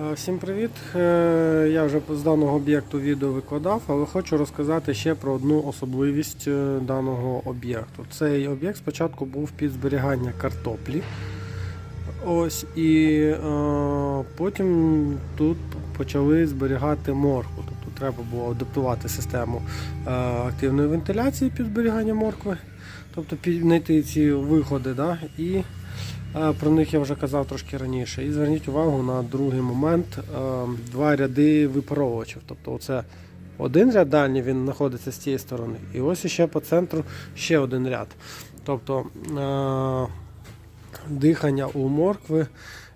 Е, Всім привіт! Е, Я вже з даного об'єкту відео викладав, але хочу розказати ще про одну особливість е, даного об'єкту. Цей об'єкт спочатку був під зберігання картоплі. Ось і е, потім тут почали зберігати моркву. Тобто треба було адаптувати систему е, активної вентиляції під зберігання моркви, тобто під- знайти ці виходи. Да? І Про них я вже казав трошки раніше. І зверніть увагу на другий момент. е, Два ряди випаровувачів. Тобто оце один ряд дальній він знаходиться з цієї сторони. І ось іще по центру ще один ряд. Тобто е, дихання у моркви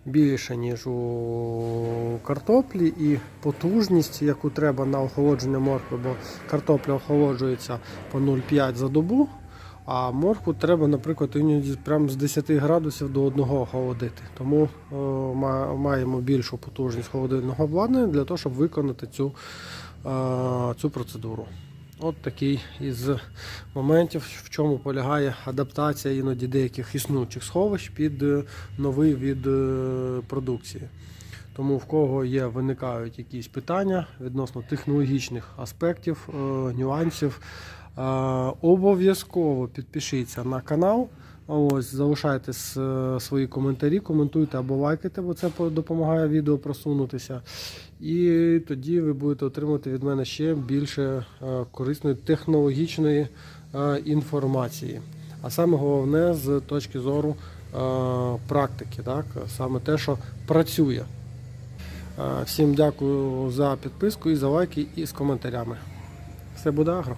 більше, ніж у картоплі, і потужність, яку треба на охолодження моркви, бо картопля охолоджується по 0,5 за добу. А моркву треба, наприклад, іноді прямо з 10 градусів до 1 охолодити. Тому е, маємо більшу потужність холодильного обладнання для того, щоб виконати цю, е, цю процедуру. От такий із моментів, в чому полягає адаптація іноді деяких існуючих сховищ під е, новий від продукції. Тому в кого є, виникають якісь питання відносно технологічних аспектів, нюансів, обов'язково підпишіться на канал. Ось, залишайте свої коментарі, коментуйте або лайкайте, бо це допомагає відео просунутися. І тоді ви будете отримувати від мене ще більше е, корисної технологічної е, інформації. А саме головне з точки зору е, практики, так? саме те, що працює. Е, Всім дякую за підписку і за лайки і з коментарями. Все буде агро.